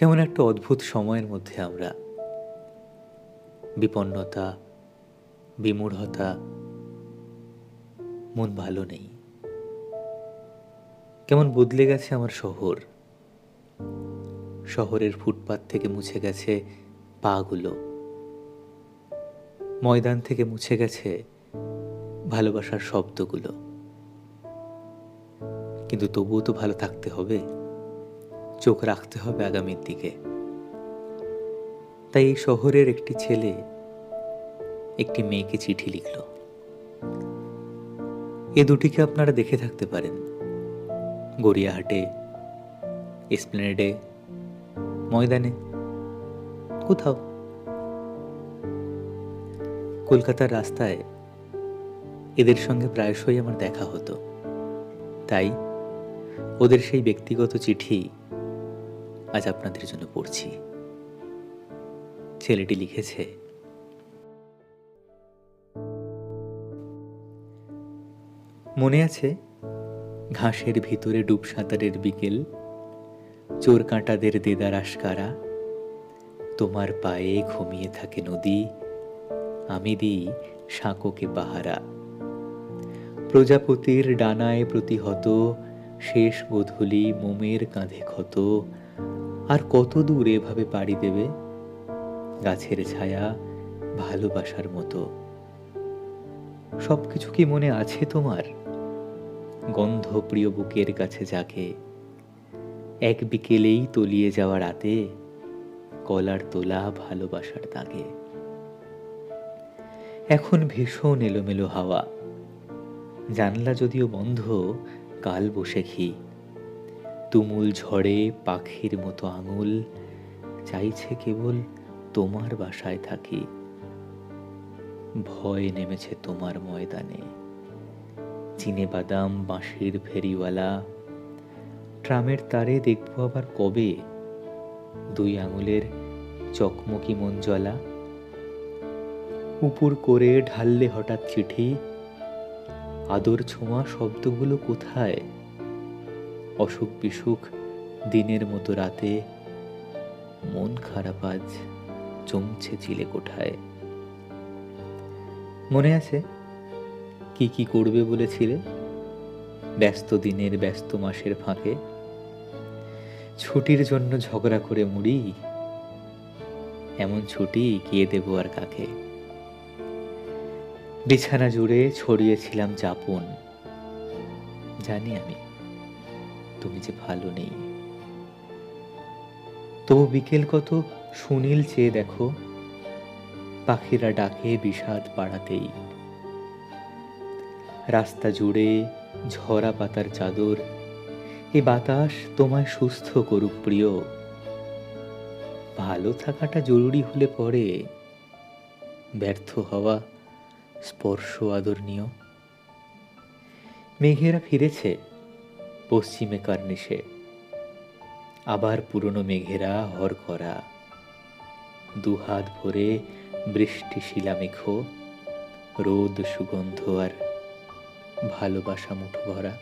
কেমন একটা অদ্ভুত সময়ের মধ্যে আমরা। বিপন্নতা, বিমূঢ়তা, মন ভালো নেই। কেমন বদলে গেছে আমার শহর। শহরের ফুটপাত থেকে মুছে গেছে পাগুলো। ময়দান থেকে মুছে গেছে ভালোবাসার শব্দগুলো। কিন্তু তবুও তো ভালো থাকতে হবে। চোখ রাখতে হবে আগামীর দিকে। তাই শহরের একটি ছেলে একটি মেয়েকে চিঠি লিখল। এ দুটিকে আপনারা দেখে থাকতে পারেন। গড়িয়াহাটে, এসপ্লেনেডে, ময়দানে, কোথাও। কলকাতার রাস্তায় এদের সঙ্গে প্রায়শই আমার দেখা হতো। তাই ওদের সেই ব্যক্তিগত চিঠি আজ আপনাদের জন্য পড়ছি। ছেলেটি লিখেছে, মনে আছে ঘাসের ভিতরে ডুব সাঁতারের বিকেল, চোর কাঁটাদের দেদার আশকারা, তোমার পায়ে ঘুমিয়ে থাকে নদী, আমি দিই সাঁকোকে পাহারা। প্রজাপতির ডানায় প্রতিহত, শেষ গোধূলি মোমের কাঁধে ক্ষত আর কত দূর এভাবে পাড়ি দেবে? গাছের ছায়া ভালোবাসার মতো। সব কিছু কি মনে আছে তোমার? গন্ধ প্রিয় বুকের কাছে যাকে। এক বিকেলেই তলিয়ে যাওয়া রাতে কলার তোলা ভালোবাসার দাগে। এখন ভীষণ এলোমেলো হাওয়া। জানলা যদিও বন্ধ, কাল বসে ঘি। তুমুল ঝড়ে পাখির মতো আঙুল। চাইছে কেবল তোমার বাসায় থাকি। ভয় নেমেছে তোমার ময়দানে। চিনে বাদাম বাঁশির ফেরিওয়ালা। ট্রামের তারে দেখব আবার কবে? দুই আঙুলের চকমকি মন জ্বলা। উপুর করে ঢাললে হঠাৎ চিঠি। আদর ছোঁয়া শব্দগুলো কোথায়? অসুখ বিসুখ, দিনের মতো রাতে। মন খারাপ আজ, জমছে চিলে কোঠায়। মনে আছে? কি কি করবে বলেছিলে? ব্যস্ত দিনের ব্যস্ত মাসের ফাঁকে। ছুটির জন্য ঝগড়া করে মুড়ি। এমন ছুটি গিয়ে দেব আর কাকে? বিছানা জুড়ে ছড়িয়েছিলাম চাপন। জানি আমি। তুমি যে ভালো নেই। তবু বিকেল কত সুনীল চেয়ে দেখো, পাখিরা ডাকে বিষাদ পাড়াতেই। রাস্তা জুড়ে ঝরা পাতার চাদর, এ বাতাস তোমায় সুস্থ করুক প্রিয়। ভালো থাকাটা জরুরি হলে পরে, ব্যর্থ হওয়া স্পর্শ আদরণীয় মেঘেরা ফিরেছে পশ্চিমে কার্নিশে। আবার পুরনো মেঘেরা হর করা। দুহাত ভরে বৃষ্টি শিলামেঘ রোদ সুগন্ধ আর ভালোবাসা মুঠো ভরা